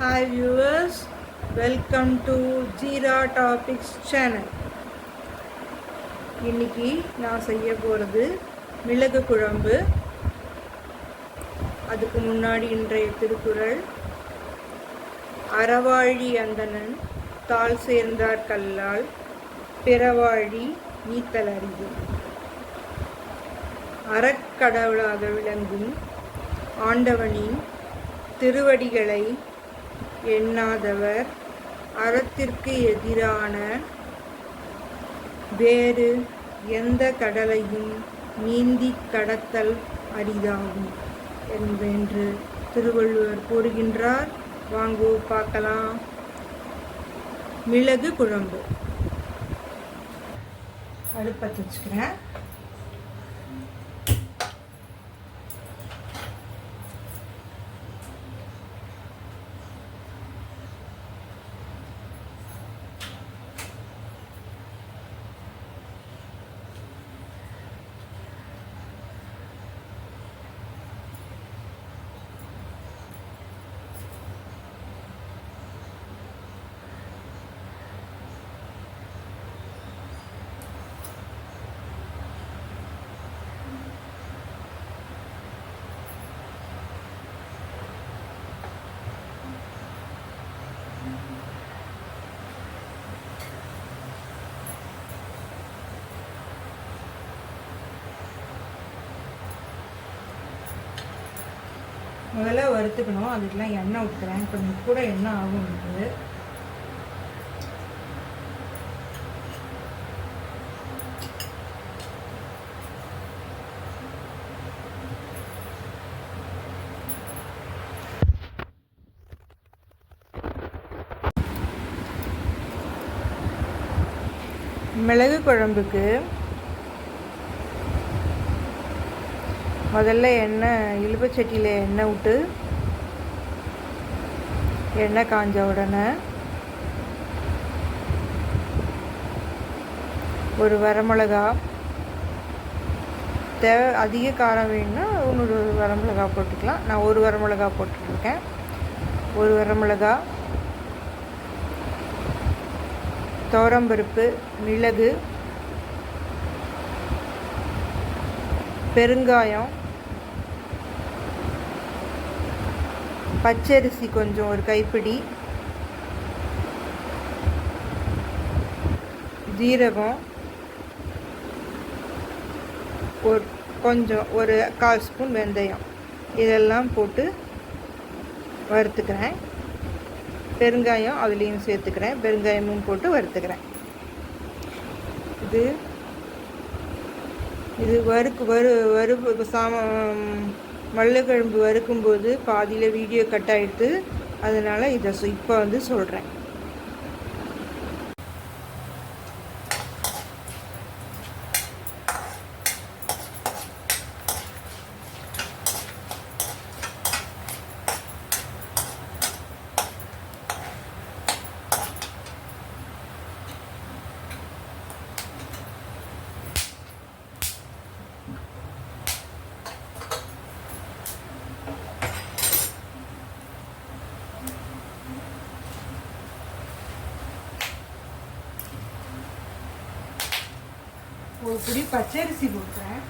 Hi viewers welcome to Jeera topics channel இன்னைக்கு நான் செய்ய போகிறது மிளகு குழம்பு. அதுக்கு முன்னாடி இன்றைய திருக்குறள். அறவாழி அந்தணன் தாள் சேர்ந்தார் கல்லால் பிறவாழி நீத்தல் அறிவு அறக்கடவுளாக விளங்கும் ஆண்டவனின் திருவடிகளை எண்ணாதவர் அறத்திற்கு எதிரான வேறு எந்த கடலையும் நீந்தி கடத்தல் அரிதாகும் என்று திருவள்ளுவர் கூறுகின்றார். வாங்கோ பார்க்கலாம். மிளகு குழம்பு. அடுப்பத்து வச்சுக்கிறேன் முதல்ல வறுத்துக்கணும். அதுக்கெல்லாம் எண்ணெய் ஊற்றுறேன் கொஞ்சம் கூட எண்ணெய் ஆகும் இது. மிளகு குழம்புக்கு முதல்ல எண்ணெய் இழுப்பச்சட்டியில் எண்ணெய் விட்டு எண்ணெய் காஞ்ச உடனே ஒரு வரமிளகா தேவை அதிக காரம் வேணும்னா இன்னொரு வரமிளகா போட்டுக்கலாம். நான் ஒரு வரமிளகா போட்டுட்ருக்கேன். ஒரு வரமிளகா துவரம்பருப்பு மிளகு பெருங்காயம் பச்சரிசி கொஞ்சம் ஒரு கைப்பிடி. ஜீரகம். ஒரு கொஞ்சம் ஒரு கால் ஸ்பூன் வெந்தயம். இதெல்லாம் போட்டு வறுத்துக்கிறேன். பெருங்காயம் அதுலேயும் சேர்த்துக்கிறேன். பெருங்காயமும் போட்டு வறுத்துக்கிறேன். இது இது வறுக்கு வறு வறு சாம மல்லக்கிழம்பு வறுக்கும்போது பாதியில் வீடியோ கட் ஆகிடுது அதனால் இதை இப்போ வந்து சொல்கிறேன் ஒரு பிடி பச்சரிசி போட்டுறேன்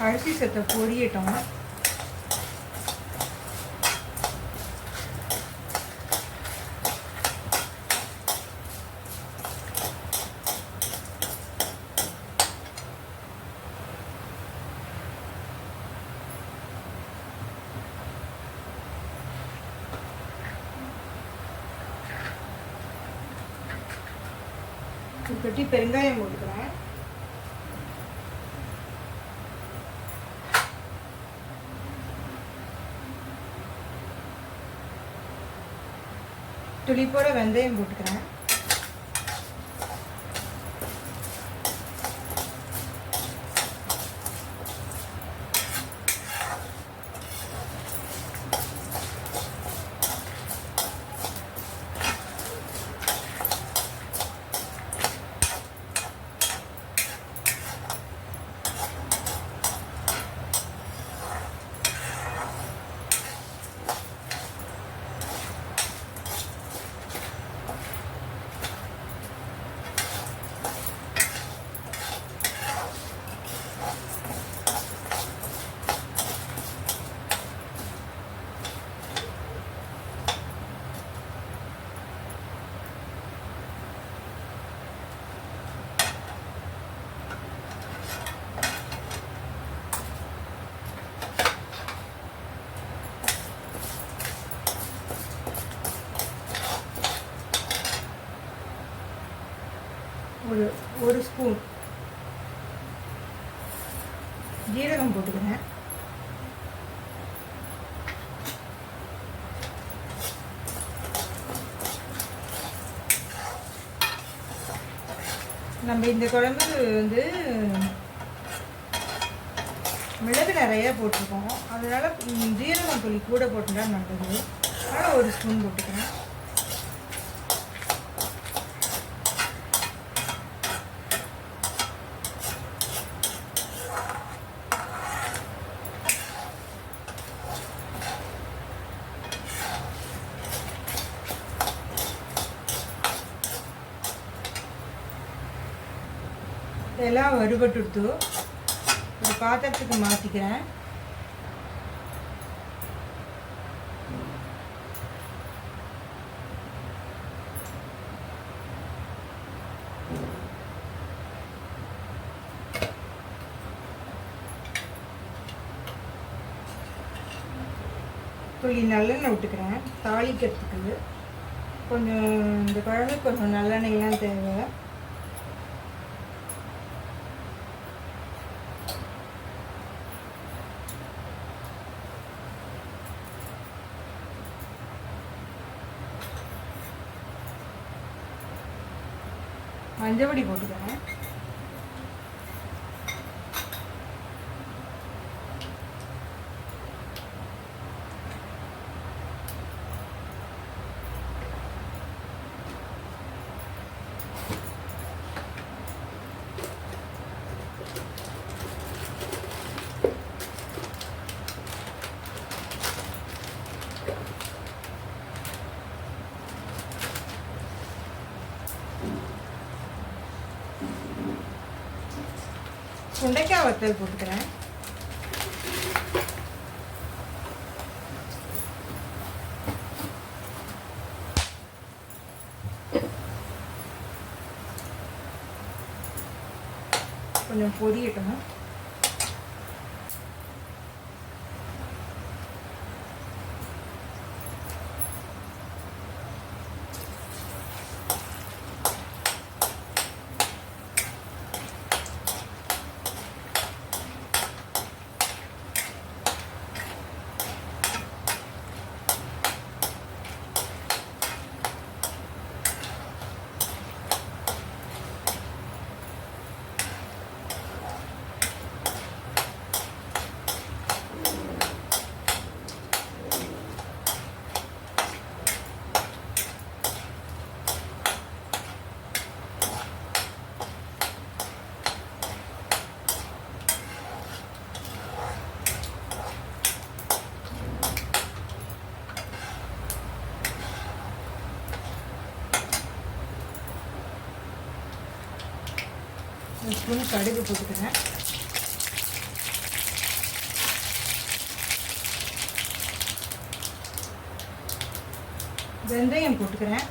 அரிசி சத்தை பொடியட்டும் இப்படி பெருங்காயம் துளி போட வெந்தயம் போட்டுக்கிறேன். ஒரு ஸ்பூன் ஜீரகம் போட்டுக்கிறேன் நம்ம இந்த குழம்பு வந்து மிளகு நிறைய போட்டிருக்கோம். அதனால ஜீரகம் புளி கூட போட்டுட்டா நல்லது. அதனால் ஒரு ஸ்பூன் போட்டுக்கிறேன். நல்லா வறுபட்டுடுத்து. ஒரு பாத்திரத்துக்கு மாற்றிக்கிறேன் துளி நல்லெண்ணெய் விட்டுக்கிறேன். தாளிக்கிறதுக்கு. கொஞ்சம் இந்த குழம்புக்கு கொஞ்சம் நல்லெண்ணெய்லாம் தேவை. மஞ்சப்பொடி போட்டுக்கிறேன். சுண்டைக்காய் வத்தல் போட்டுக்கிறேன். கொஞ்சம் பொரியட்டும். ஸ்பூன் கடுகு போட்டுக்கிறேன் வெந்தயம் போட்டுக்கிறேன்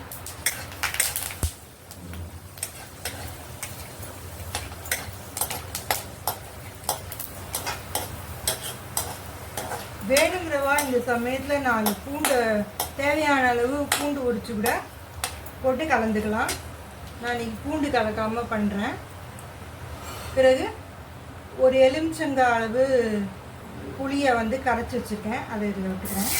வேணுங்கிறவா இந்த சமயத்தில் நான் பூண்டு தேவையான அளவு பூண்டு உரிச்சு கூட போட்டு கலந்துக்கலாம். நான் இன்னைக்கு பூண்டு கலக்காமல் பண்ணுறேன் பிறகு ஒரு எலுமிச்சங்காய் அளவு புளியை வந்து கரைச்சி வச்சுருக்கேன். அதை இதில் விட்டுக்கிறேன்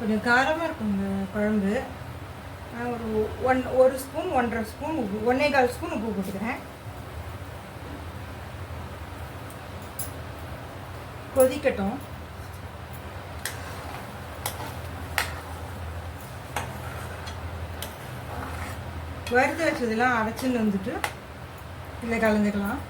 கொஞ்சம் காரமாக இருக்கும் இந்த குழம்பு. நான் ஒரு ஒன் ஒரு ஸ்பூன் ஒன்றரை ஸ்பூன் உப்பு ஒன்றே கால் ஸ்பூன் உப்பு போட்டுக்கிறேன். கொதிக்கட்டும். வறுத்து வச்சதெல்லாம் அரைச்சின்னு வந்துட்டு இதில் கலந்துக்கலாம்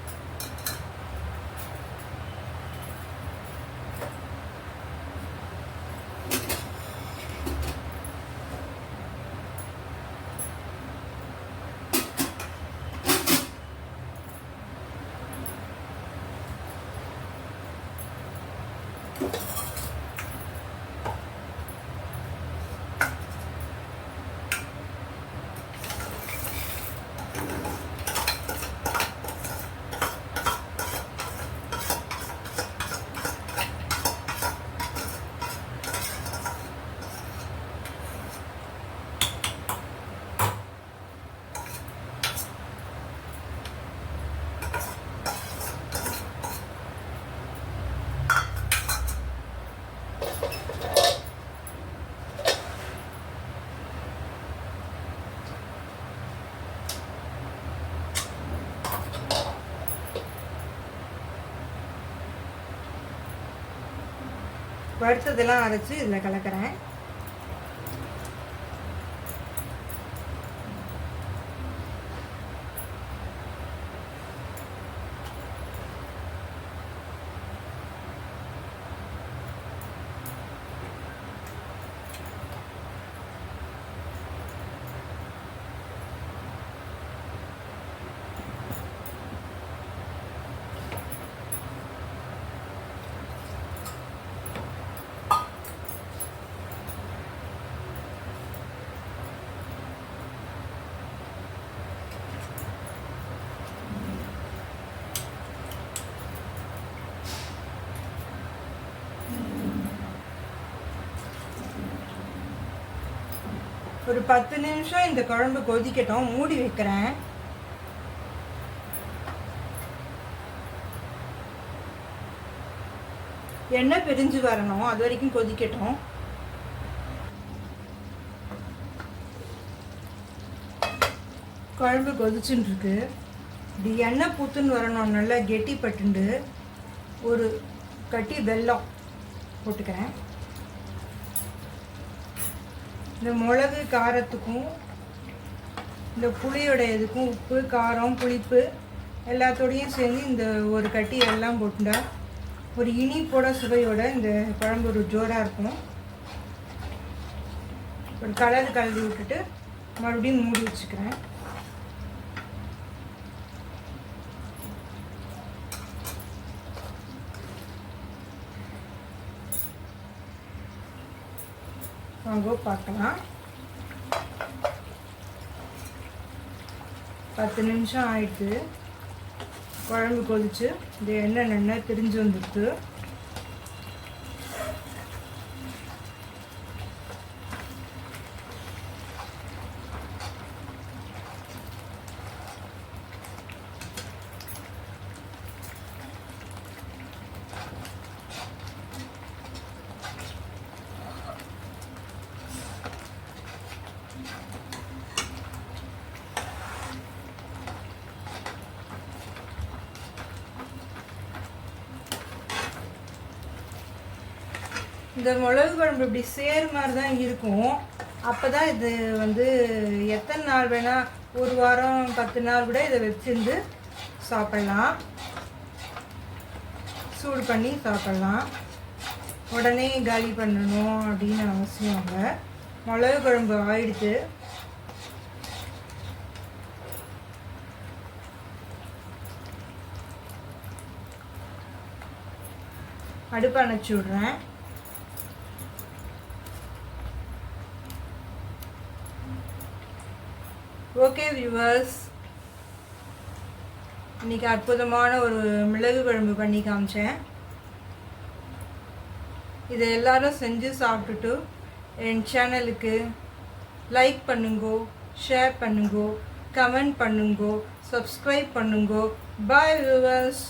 வறுத்ததெல்லாம் அரைச்சி இதில் கலக்கிறேன். ஒரு பத்து நிமிஷம் இந்த குழம்பு கொதிக்கட்டும் மூடி வைக்கிறேன். எண்ணெய் பிரிஞ்சு வரணும் அது வரைக்கும் கொதிக்கட்டும். குழம்பு கொதிச்சுன்னு இருக்கு இப்படி எண்ணெய் பூத்துன்னு வரணும் நல்லா கெட்டி பட்டுண்டு ஒரு கட்டி வெல்லம் போட்டுக்கிறேன். இந்த மிளகு காரத்துக்கும் இந்த புளியோட இதுக்கும் உப்பு காரம் புளிப்பு எல்லாத்தோடையும் சேர்ந்து இந்த ஒரு கட்டி எல்லாம் போட்டுண்டா ஒரு இனிப்போட சுவையோட இந்த குழம்பு ஒரு ஜோராக இருக்கும். ஒரு கலர் கலந்து விட்டுட்டு மறுபடியும் மூடி வச்சுக்கிறேன். வாங்கோ பார்க்கலாம். பத்து நிமிஷம் ஆயிடுச்சு குழம்பு கொதிச்சு இந்த எண்ணெய் நல்லா திரிஞ்சு வந்துடுது. இந்த மிளகு குழம்பு இப்படி சேர் மாதிரி தான் இருக்கும். அப்போ தான் இது வந்து எத்தனை நாள் வேணால் ஒரு வாரம் பத்து நாள் கூட இதை வச்சிருந்து சாப்பிட்லாம். சூடு பண்ணி சாப்பிட்லாம். உடனே காலி பண்ணணும் அப்படின்னு அவசியம் இல்லை. மிளகு குழம்பு ஆயிடுத்து அடுப்பு அணைச்சி விட்றேன். ஓகே வியூவர்ஸ் இன்னைக்கு அற்புதமான ஒரு மிளகு குழம்பு பண்ணி காமிச்சேன். இதை எல்லாரும் செஞ்சு சாப்பிட்டுட்டு என் சேனலுக்கு லைக் பண்ணுங்கோ ஷேர் பண்ணுங்கோ கமெண்ட் பண்ணுங்கோ சப்ஸ்கிரைப் பண்ணுங்கோ. பாய் வியூவர்ஸ்